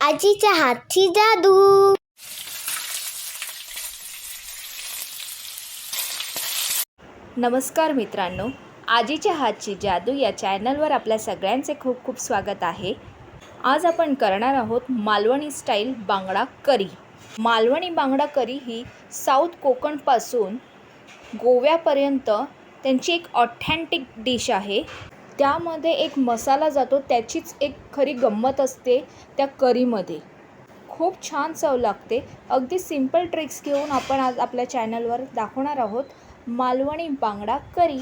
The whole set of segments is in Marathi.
आजीच्या हातची जादू. नमस्कार मित्रांनो आजीच्या हातची जादू या चॅनलवर आपल्या सगळ्यांचे खूप खूप स्वागत आहे. आज आपण करणार आहोत मालवणी स्टाईल बांगडा करी. मालवणी बांगडा करी ही साऊथ कोकणपासून गोव्यापर्यंत त्यांची एक ऑथेंटिक डिश आहे. त्यामध्ये एक मसाला जातो त्याचीच एक खरी गंमत असते त्या करीमध्ये. खूप छान चव लागते. अगदी सिंपल ट्रिक्स घेऊन आपण आज आपल्या चॅनलवर दाखवणार आहोत मालवणी बांगडा करी.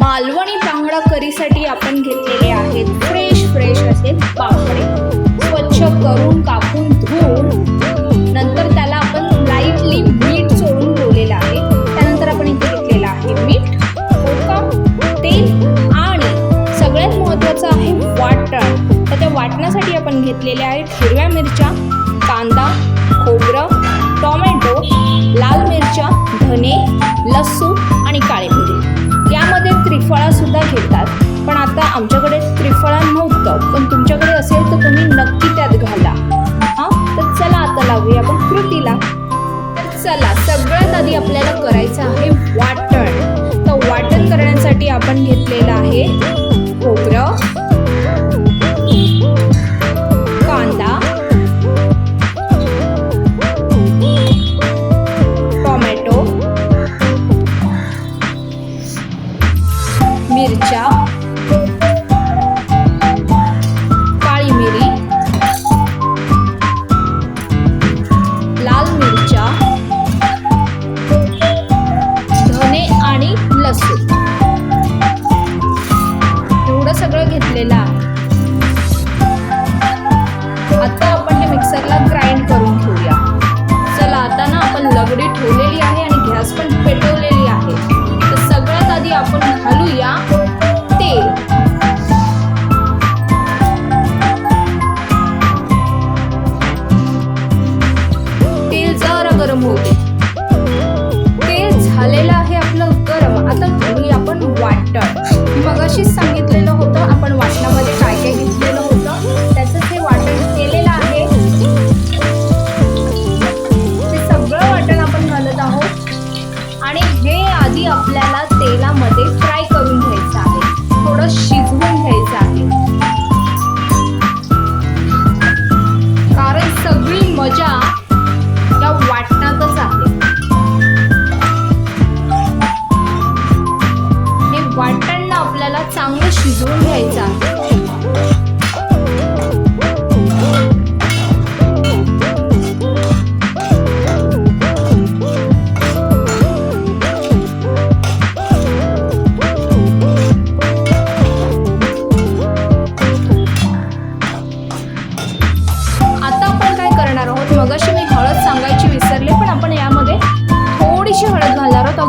मालवणी बांगडा करीसाठी आपण घेतलेले आहेत फ्रेश फ्रेश असे बांगडे. स्वच्छ करून कापून धुवून घेतलेल्या आहेत हिरव्या मिरच्या कांदा खोबरं टोमॅटो लाल मिरच्या धने लसूण आणि काळी मिरी यामध्ये त्रिफळासुद्धा घेतात. पण आता आमच्याकडे त्रिफळा नव्हतं. पण तुमच्याकडे असेल तर तुम्ही नक्की त्यात घाला. हां? तर चला आता लागूया आपण कृतीला. तर चला सगळ्यात आधी आपल्याला करायचं आहे वाटण. तर वाटण करण्यासाठी आपण घेतलेलं आहे घेतलेलं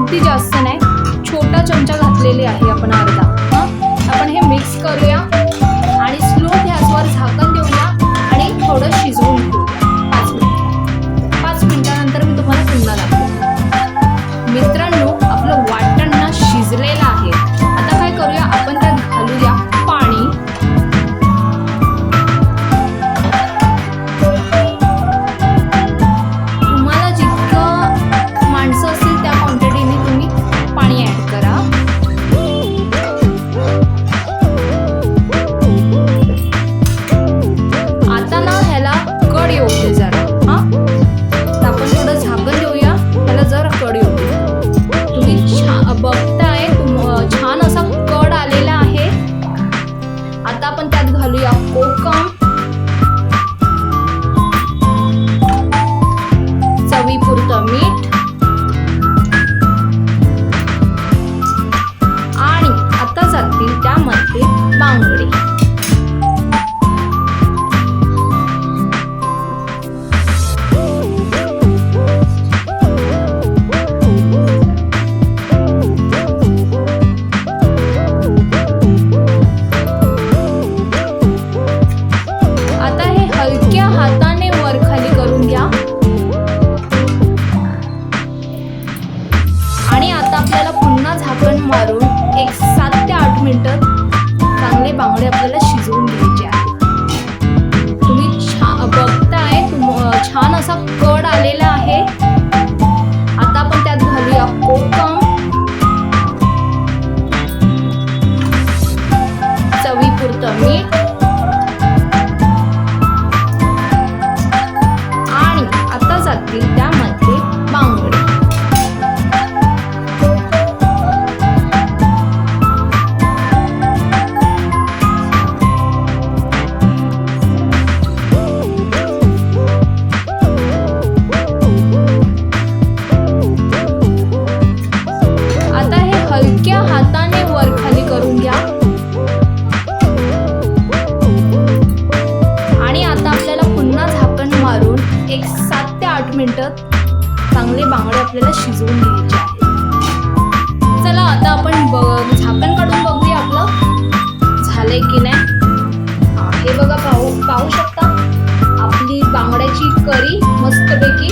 patlayacağız. मिनटं चांगले बांगडे आपल्याला शिजवून घ्यायचे आहेत. चला आता आपण ब झाकण काढून बघूया आपलं. झालंय की नाही? हे बघा पाहू पाहू शकता? आपली बांगड्याची करी मस्तपैकी